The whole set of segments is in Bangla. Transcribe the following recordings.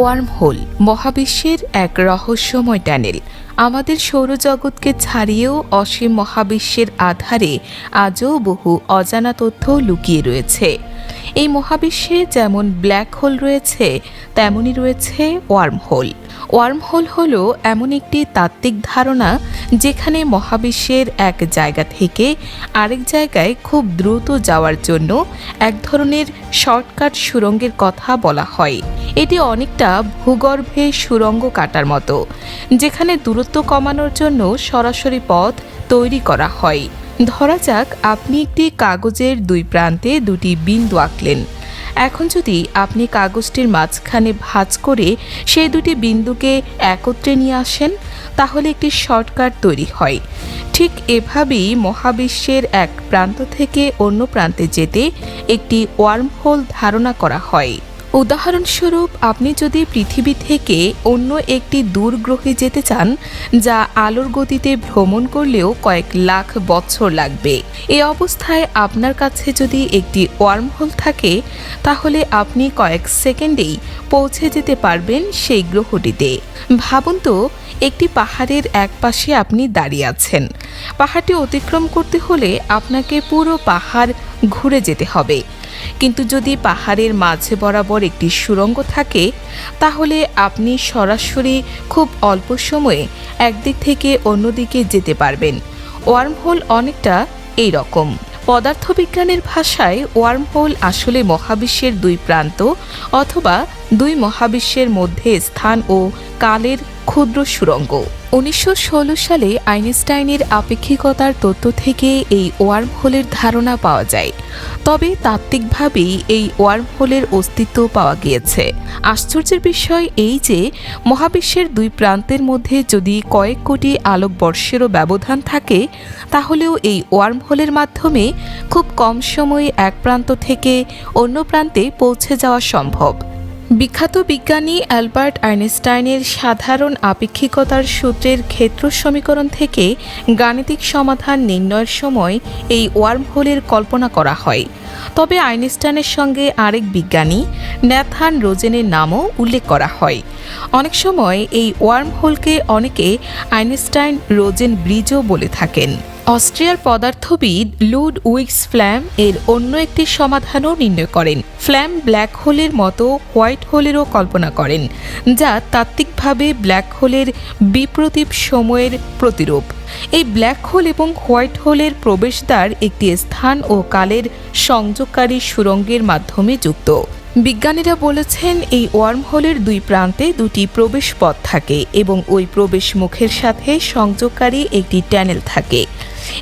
ওয়ার্ম হোল, মহাবিশ্বের এক রহস্যময় ট্যানেল। আমাদের সৌরজগৎকে ছাড়িয়েও অসীম মহাবিশ্বের আধারে আজও বহু অজানা তথ্য লুকিয়ে রয়েছে। এই মহাবিশ্বে যেমন ব্ল্যাক হোল রয়েছে, তেমনই রয়েছে ওয়ার্ম হোল। ওয়ার্ম হোল হল এমন একটি তাত্ত্বিক ধারণা যেখানে মহাবিশ্বের এক জায়গা থেকে আরেক জায়গায় খুব দ্রুত যাওয়ার জন্য এক ধরনের শর্টকাট সুরঙ্গের কথা বলা হয়। এটি অনেকটা ভূগর্ভে সুরঙ্গ কাটার মতো, যেখানে দূরত্ব কমানোর জন্য সরাসরি পথ তৈরি করা হয়। ধরা যাক, আপনি একটি কাগজের দুই প্রান্তে দুটি বিন্দু আঁকলেন। এখন যদি আপনি কাগজটির মাঝখানে ভাঁজ করে সেই দুটি বিন্দুকে একত্রে নিয়ে আসেন, তাহলে একটি শর্টকাট তৈরি হয়। ঠিক এভাবেই মহাবিশ্বের এক প্রান্ত থেকে অন্য প্রান্তে যেতে একটি ওয়ার্মহোল ধারণা করা হয়। উদাহরণস্বরূপ, আপনি যদি পৃথিবী থেকে অন্য একটি দূর গ্রহে যেতে চান, যা আলোর গতিতে ভ্রমণ করলেও কয়েক লাখ বছর লাগবে। এ অবস্থায় আপনার কাছে যদি একটি ওয়ার্মহোল থাকে, তাহলে আপনি কয়েক সেকেন্ডেই পৌঁছে যেতে পারবেন সেই গ্রহটিতে। ভাবুন তো, একটি পাহাড়ের এক পাশে আপনি দাঁড়িয়ে আছেন। পাহাড়টি অতিক্রম করতে হলে আপনাকে পুরো পাহাড় ঘুরে যেতে হবে। কিন্তু যদি পাহাড়ের মাঝে বরাবর একটি সুড়ঙ্গ থাকে, তাহলে আপনি সরাসরি খুব অল্প সময়ে একদিক থেকে অন্যদিকে যেতে পারবেন। ওয়ার্মহোল অনেকটা এই রকম পদার্থবিজ্ঞানের ভাষায় ওয়ার্মহোল আসলে মহাবিশ্বের দুই প্রান্ত অথবা দুই মহাবিশ্বের মধ্যে স্থান ও কালের ক্ষুদ্র সুড়ঙ্গ উনিশশো ষোলো সালে আইনস্টাইনের আপেক্ষিকতার তত্ত্ব থেকে এই ওয়ার্ম হোলের ধারণা পাওয়া যায়। তবে তাত্ত্বিকভাবেই এই ওয়ার্মহোলের অস্তিত্ব পাওয়া গিয়েছে। আশ্চর্যের বিষয় এই যে, মহাবিশ্বের দুই প্রান্তের মধ্যে যদি কয়েক কোটি আলোকবর্ষেরও ব্যবধান থাকে, তাহলেও এই ওয়ার্মহোলের মাধ্যমে খুব কম সময়ে এক প্রান্ত থেকে অন্য প্রান্তে পৌঁছে যাওয়া সম্ভব। বিখ্যাত বিজ্ঞানী অ্যালবার্ট আইনস্টাইনের সাধারণ আপেক্ষিকতার সূত্রের ক্ষেত্র সমীকরণ থেকে গাণিতিক সমাধান নির্ণয়ের সময় এই ওয়ার্মহোলের কল্পনা করা হয়। তবে আইনস্টাইনের সঙ্গে আরেক বিজ্ঞানী, ন্যাথান রোজেনের নামও উল্লেখ করা হয়। অনেক সময় এই ওয়ার্মহোলকে অনেকে আইনস্টাইন রোজেন ব্রিজও বলে থাকেন। অস্ট্রিয়ার পদার্থবিদ লুড উইক্স ফ্ল্যাম এর অন্য একটি সমাধানও নির্ণয় করেন। ফ্ল্যাম ব্ল্যাক হোলের মতো হোয়াইট হোলেরও কল্পনা করেন, যা তাত্ত্বিকভাবে ব্ল্যাক হোলের বিপ্রতীপ সময়ের প্রতিরূপ। এই ব্ল্যাক হোল এবং হোয়াইট হোলের প্রবেশদ্বার একটি স্থান ও কালের সংযোগকারী সুরঙ্গের মাধ্যমে যুক্ত। বিজ্ঞানীরা বলেছেন, এই ওয়ার্মহোলের দুই প্রান্তে দুটি প্রবেশ পথ থাকে এবং ওই প্রবেশ মুখের সাথে সংযোগকারী একটি ট্যানেল থাকে।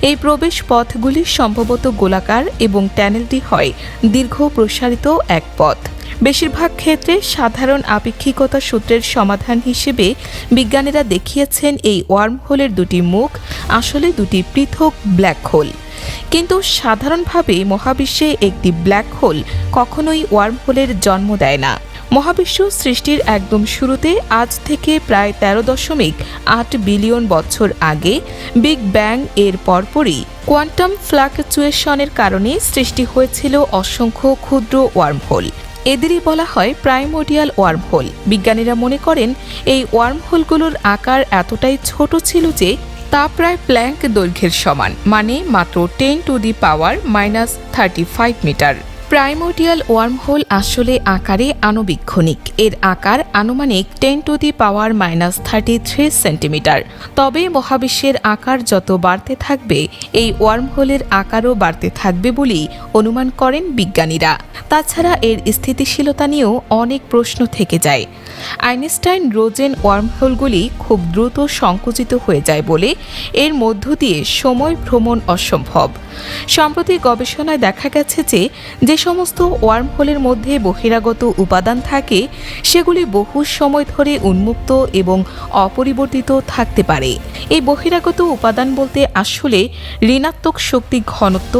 এই প্রবেশ পথগুলি সম্ভবত গোলাকার এবং ট্যানেলটি হয় দীর্ঘ প্রসারিত এক পথ। বেশিরভাগ ক্ষেত্রে সাধারণ আপেক্ষিকতা সূত্রের সমাধান হিসেবে বিজ্ঞানীরা দেখিয়েছেন, এই ওয়ার্মহোলের দুটি মুখ আসলে দুটি পৃথক ব্ল্যাক হোল। কিন্তু সাধারণভাবে মহাবিশ্বে একটি ব্ল্যাক হোল কখনোই ওয়ার্মহোলের জন্ম দেয় না। মহাবিশ্ব সৃষ্টির একদম শুরুতে আজ থেকে প্রায় তেরো দশমিক আট বিলিয়ন বছর আগে বিগ ব্যাং এর পরপরই কোয়ান্টাম ফ্লাকচুয়েশনের কারণে সৃষ্টি হয়েছিল অসংখ্য ক্ষুদ্র ওয়ার্মহোল এদেরই বলা হয় প্রাইমোডিয়াল ওয়ার্মহোল বিজ্ঞানীরা মনে করেন, এই ওয়ার্মহোলগুলোর আকার এতটাই ছোট ছিল যে তা প্রায় প্ল্যাঙ্ক দৈর্ঘ্যের সমান মানে মাত্র ten to the power minus thirty five metre primordial wormhole আসলে আকারে আণুবীক্ষণিক। এর আকার আনুমানিক ten to the power minus thirty three centimetre. তবে মহাবিশ্বের আকার যত বাড়তে থাকবে, এই ওয়ার্মহোলের আকারও বাড়তে থাকবে বলেই অনুমান করেন বিজ্ঞানীরা। তাছাড়া এর স্থিতিশীলতা নিয়েও অনেক প্রশ্ন থেকে যায়। আইনস্টাইন রোজেন ওয়ার্মহোলগুলি খুব দ্রুত সংকুচিত হয়ে যায় বলে এর মধ্য দিয়ে সময় ভ্রমণ অসম্ভব। সম্প্রতি গবেষণায় দেখা গেছে যে সমস্ত ওয়ার্মহোলের মধ্যে বহিরাগত উপাদান থাকে, সেগুলি বহু সময় ধরে উন্মুক্ত এবং অপরিবর্তিত থাকতে পারে। এই বহিরাগত উপাদান বলতে আসলে ঋণাত্মক শক্তি ঘনত্ব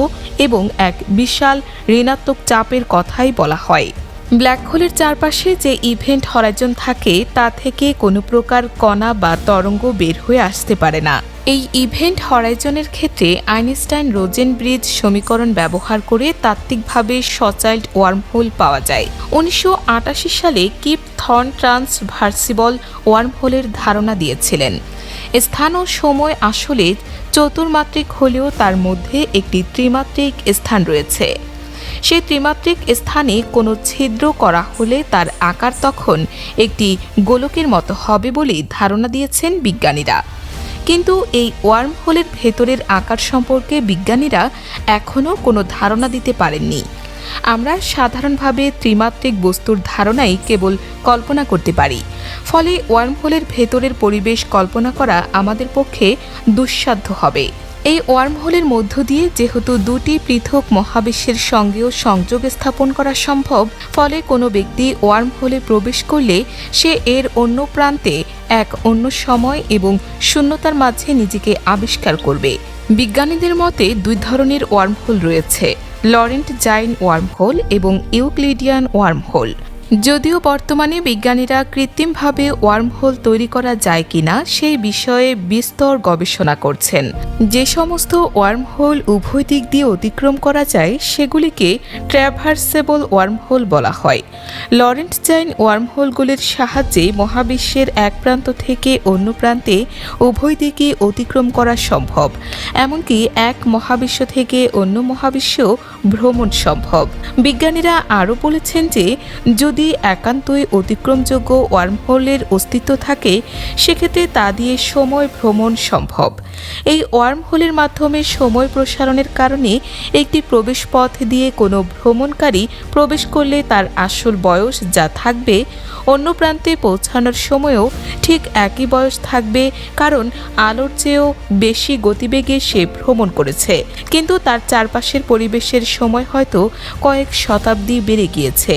এবং এক বিশাল ঋণাত্মক চাপের কথাই বলা হয়। ব্ল্যাক হোলের চারপাশে যে ইভেন্ট হরাইজন থাকে, তা থেকে কোনো প্রকার কণা বা তরঙ্গ বের হয়ে আসতে পারে না। এই ইভেন্ট হরাইজনের ক্ষেত্রে আইনস্টাইন রোজেন ব্রিজ সমীকরণ ব্যবহার করে তাত্ত্বিকভাবে সচাইল্ড ওয়ার্মহোল পাওয়া যায়। উনিশশো আটাশি সালে কিপ থর্ন ট্রান্সভার্সিবল ওয়ার্মহোলের ধারণা দিয়েছিলেন। স্থান ও সময় আসলে চতুর্মাত্রিক হলেও তার মধ্যে একটি ত্রিমাত্রিক স্থান রয়েছে। সেই ত্রিমাত্রিক স্থানে কোনো ছিদ্র করা হলে তার আকার তখন একটি গোলকের মতো হবে বলেই ধারণা দিয়েছেন বিজ্ঞানীরা। কিন্তু এই ওয়ার্ম হোলের ভেতরের আকার সম্পর্কে বিজ্ঞানীরা এখনও কোনো ধারণা দিতে পারেননি। আমরা সাধারণভাবে ত্রিমাত্রিক বস্তুর ধারণাই কেবল কল্পনা করতে পারি। ফলে ওয়ার্ম হোলের ভেতরের পরিবেশ কল্পনা করা আমাদের পক্ষে দুঃসাধ্য হবে। এই ওয়ার্মহোলের মধ্য দিয়ে যেহেতু দুটি পৃথক মহাবিশ্বের সঙ্গেও সংযোগ স্থাপন করা সম্ভব, ফলে কোনো ব্যক্তি ওয়ার্মহোলে প্রবেশ করলে সে এর অন্য প্রান্তে এক অন্য সময় এবং শূন্যতার মাঝে নিজেকে আবিষ্কার করবে। বিজ্ঞানীদের মতে দুই ধরনের ওয়ার্মহোল রয়েছে, লরেন্ট জাইন ওয়ার্মহোল এবং ইউক্লিডিয়ান ওয়ার্মহোল। যদিও বর্তমানে বিজ্ঞানীরা কৃত্রিমভাবে ওয়ার্মহোল তৈরি করা যায় কিনা সেই বিষয়ে বিস্তর গবেষণা করছেন। যে সমস্ত ওয়ার্মহোল উভয় দিক দিয়ে অতিক্রম করা যায়, সেগুলিকে ট্র্যাভার্সেবল ওয়ার্মহোল বলা হয়। লরেন্ট জাইন ওয়ার্মহোলগুলির সাহায্যে মহাবিশ্বের এক প্রান্ত থেকে অন্য প্রান্তে উভয় দিকে অতিক্রম করা সম্ভব। এমনকি এক মহাবিশ্ব থেকে অন্য মহাবিশ্বেও ভ্রমণ সম্ভব। বিজ্ঞানীরা আরও বলেছেন যে, যদি একান্তই অতিক্রমযোগ্য ওয়ার্মহোলের অস্তিত্ব থাকে, সেক্ষেত্রে তা দিয়ে সময় ভ্রমণ সম্ভব। এই ওয়ার্মহোলের মাধ্যমে সময় প্রসারণের কারণে একটি প্রবেশপথ দিয়ে কোনো ভ্রমণকারী প্রবেশ করলে তার আসল বয়স যা থাকবে অন্য প্রান্তে পৌঁছানোর সময়ও ঠিক একই বয়স থাকবে, কারণ আলোর চেয়েও বেশি গতিবেগে সে ভ্রমণ করেছে। কিন্তু তার চারপাশের পরিবেশের সময় হয়তো কয়েক শতাব্দী বেড়ে গিয়েছে।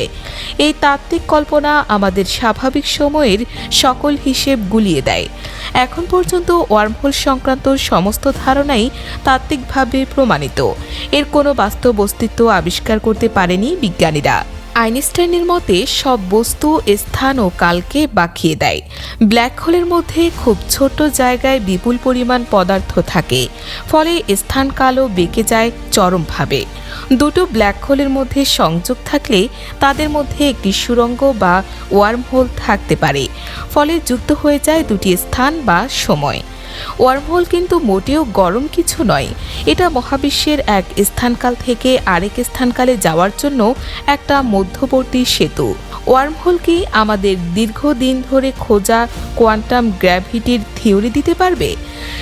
এই তাত্ত্বিক কল্পনা আমাদের স্বাভাবিক সময়ের সকল হিসেব গুলিয়ে দেয়। এখন পর্যন্ত ওয়ার্মহোল সংক্রান্ত সমস্ত ধারণাই তাত্ত্বিকভাবে প্রমাণিত। এর কোনো বাস্তব অস্তিত্ব আবিষ্কার করতে পারেনি বিজ্ঞানীরা। আইনস্টাইনের মতে, সব বস্তু স্থান ও কালকে বাঁকিয়ে দেয়। ব্ল্যাক হোলের মধ্যে খুব ছোট জায়গায় বিপুল পরিমাণ পদার্থ থাকে। ফলে স্থান কালও বেঁকে যায় চরমভাবে। দুটো ব্ল্যাক হোলের মধ্যে সংযোগ থাকলে তাদের মধ্যে একটি সুরঙ্গ বা ওয়ার্ম হোল থাকতে পারে। ফলে যুক্ত হয়ে যায় দুটি স্থান বা সময়। ওয়ার্মহোল কিন্তু মোটেও গরম কিছু নয়। এটা মহাবিশ্বের এক স্থানকাল থেকে আরেক স্থানকালে যাওয়ার জন্য একটা মধ্যবর্তী সেতু। ওয়ার্মহোল কি আমাদের দীর্ঘদিন ধরে খোঁজা কোয়ান্টাম গ্র্যাভিটির থিওরি দিতে পারবে?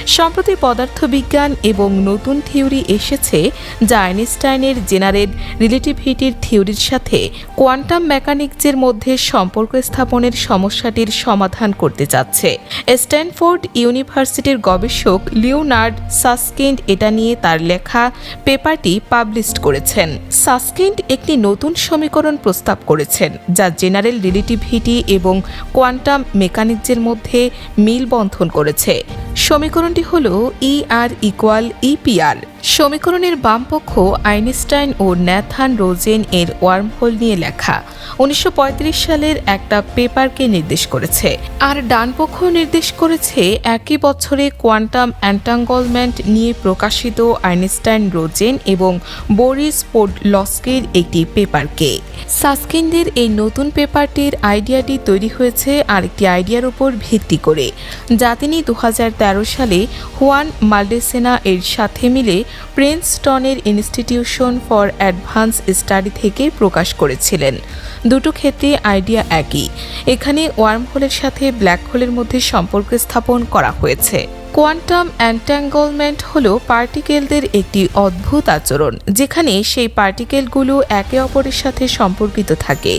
সম্প্রতি পদার্থবিজ্ঞান এবং নতুন থিওরি এসেছে যা আইনস্টাইনের জেনারেল রিলেটিভিটির থিওরির সাথে কোয়ান্টাম মেকানিক্সের মধ্যে সম্পর্ক স্থাপনের সমস্যাটির সমাধান করতে যাচ্ছে স্ট্যানফোর্ড ইউনিভার্সিটির গবেষক লিওনার্ড সাসকিন্ড এটা নিয়ে তার লেখা পেপারটি পাবলিশ করেছেন। সাসকিন্ড একটি নতুন সমীকরণ প্রস্তাব করেছেন, যা জেনারেল রিলেটিভিটি এবং কোয়ান্টাম মেকানিক্সের মধ্যে মিল বন্ধন করেছে সমীকরণটি হল ই আর ইকুয়াল ইপিআর সমীকরণের বাম পক্ষ আইনস্টাইন ও ন্যাথান রোজেন এর ওয়ার্মহোল নিয়ে লেখা। উনিশশো পঁয়ত্রিশ সালের একটা পেপারকে নির্দেশ করেছে। আর ডান পক্ষ নির্দেশ করেছে একই বছরে কোয়ান্টাম অ্যান্টাঙ্গলমেন্ট নিয়ে প্রকাশিত আইনস্টাইন রোজেন এবং বরিস পোডলস্কির একটি পেপারকে। সাসকিন্ডের এই নতুন পেপারটির আইডিয়াটি তৈরি হয়েছে আরেকটি আইডিয়ার উপর ভিত্তি করে, যা তিনি দু হাজার তেরো সালে হুয়ান মাল্ডেসেনা এর সাথে মিলে প্রিন্সটনের ইনস্টিটিউশন ফর অ্যাডভান্স স্টাডি থেকে প্রকাশ করেছিলেন। দুটো ক্ষেত্রে আইডিয়া একই। এখানে ওয়ার্ম হোলের সাথে ব্ল্যাক হোলের মধ্যে সম্পর্ক স্থাপন করা হয়েছে। কোয়ান্টাম অ্যান্ট্যাঙ্গলমেন্ট হল পার্টিকেলদের একটি অদ্ভুত আচরণ, যেখানে সেই পার্টিকেলগুলো একে অপরের সাথে সম্পর্কিত থাকে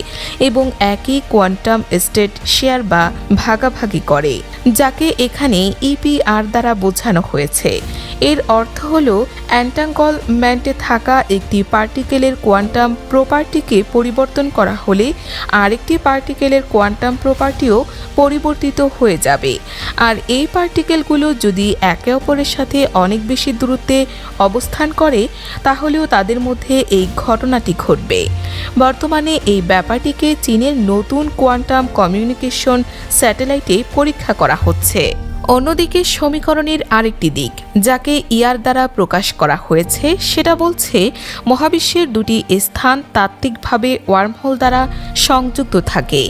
এবং একই কোয়ান্টাম স্টেট শেয়ার বা ভাগাভাগি করে, যাকে এখানে ইপিআর দ্বারা বোঝানো হয়েছে। এর অর্থ হল অ্যান্টাঙ্গলমেন্টে থাকা একটি পার্টিকেলের কোয়ান্টাম প্রপার্টিকে পরিবর্তন করা হলে আরেকটি পার্টিকেলের কোয়ান্টাম প্রপার্টিও পরিবর্তিত হয়ে যাবে। আর এই পার্টিকেলগুলো যদি একে অপরের সাথে অনেক বেশি দূরত্বে অবস্থান করে, তাহলেও তাদের মধ্যে এই ঘটনাটি ঘটবে। বর্তমানে এই ব্যাপারটিকে চীনের নতুন কোয়ান্টাম কমিউনিকেশন স্যাটেলাইটে পরীক্ষা করা হচ্ছে। অন্যদিকে সমীকরণের আরেকটি দিক, যাকে ইয়ার দ্বারা প্রকাশ করা হয়েছে, সেটা বলছে মহাবিশ্বের দুটি স্থান তাত্ত্বিকভাবে ওয়ার্মহোল দ্বারা সংযুক্ত থাকে।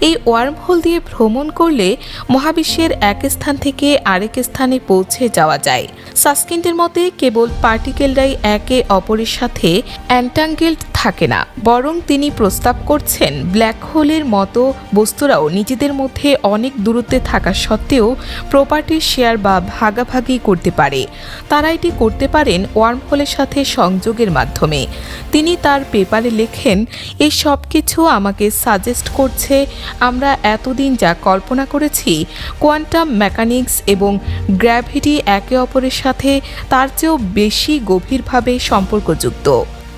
এই ওয়ার্মহোল দিয়ে ভ্রমণ করলে মহাবিশ্বের এক স্থান থেকে আরেক স্থানে পৌঁছে যাওয়া যায়। সাসকিন্টের মতে, কেবল পার্টিকেলরাই একে অপরের সাথে অ্যান্টাঙ্গেলড থাকে না, বরং তিনি প্রস্তাব করছেন ব্ল্যাক হোলের মতো বস্তুরাও নিজেদের মধ্যে অনেক দূরত্বে থাকা সত্ত্বেও প্রপার্টি শেয়ার বা ভাগাভাগি করতে পারে। তারা এটি করতে পারেন ওয়ার্ম হোলের সাথে সংযোগের মাধ্যমে। তিনি তার পেপারে লেখেন এই সব কিছু আমাকে সাজেস্ট করছে, আমরা এতদিন যা কল্পনা করেছি কোয়ান্টাম মেকানিক্স এবং গ্র্যাভিটি একে অপরের সাথে তার চেয়েও বেশি গভীরভাবে সম্পর্কযুক্ত।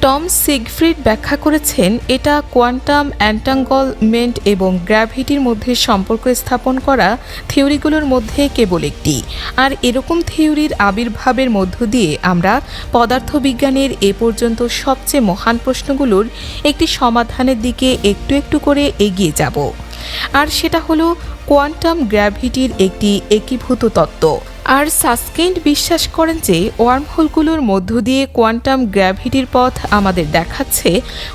টম সিগফ্রিড ব্যাখ্যা করেছেন, এটা কোয়ান্টাম অ্যান্টাঙ্গলমেন্ট এবং গ্র্যাভিটির মধ্যে সম্পর্ক স্থাপন করা থিওরিগুলোর মধ্যে কেবল একটি। আর এরকম থিওরির আবির্ভাবের মধ্য দিয়ে আমরা পদার্থবিজ্ঞানের এ পর্যন্ত সবচেয়ে মহান প্রশ্নগুলোর একটি সমাধানের দিকে একটু একটু করে এগিয়ে যাব। আর সেটা হলো, কোয়ান্টাম গ্র্যাভিটির একটি একীভূত তত্ত্ব। আর সাসকেন্ড বিশ্বাস করেন যে ওয়ার্মহোলগুলোর মধ্য দিয়ে কোয়ান্টাম গ্র্যাভিটির পথ আমাদের দেখাচ্ছে।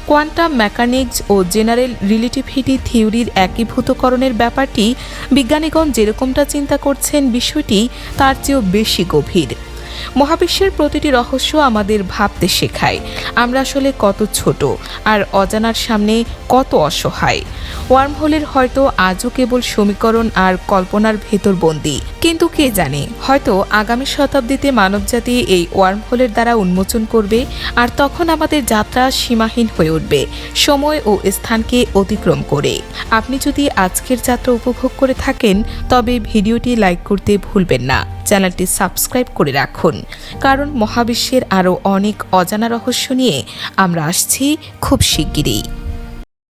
কোয়ান্টাম মেকানিক্স ও জেনারেল রিলেটিভিটি থিওরির একীভূতকরণের ব্যাপারটি বিজ্ঞানীগণ যেরকমটা চিন্তা করছেন বিষয়টি তার চেয়েও বেশি গভীর। মহাবিশ্বের প্রতিটি রহস্য আমাদের ভাবতে শেখায়। আমরা আসলে কত ছোট আর অজানার সামনে কত অসহায়। ওয়ার্মহোলের হয়তো আজও কেবল সমীকরণ আর কল্পনার ভেতর বন্দি। কিন্তু কে জানে, হয়তো আগামী শতাব্দীতে মানবজাতি এই ওয়ার্মহোলের দ্বারা উন্মোচন করবে আর তখন আমাদের যাত্রা সীমাহীন হয়ে উঠবে, সময় ও স্থানকে অতিক্রম করে। আপনি যদি আজকের যাত্রা উপভোগ করে থাকেন, তবে ভিডিওটি লাইক করতে ভুলবেন না। চ্যানেলটি সাবস্ক্রাইব করে রাখুন। কারণ মহাবিশ্বের আরও অনেক অজানা রহস্য নিয়ে আমরা আসছি খুব শিগগিরই।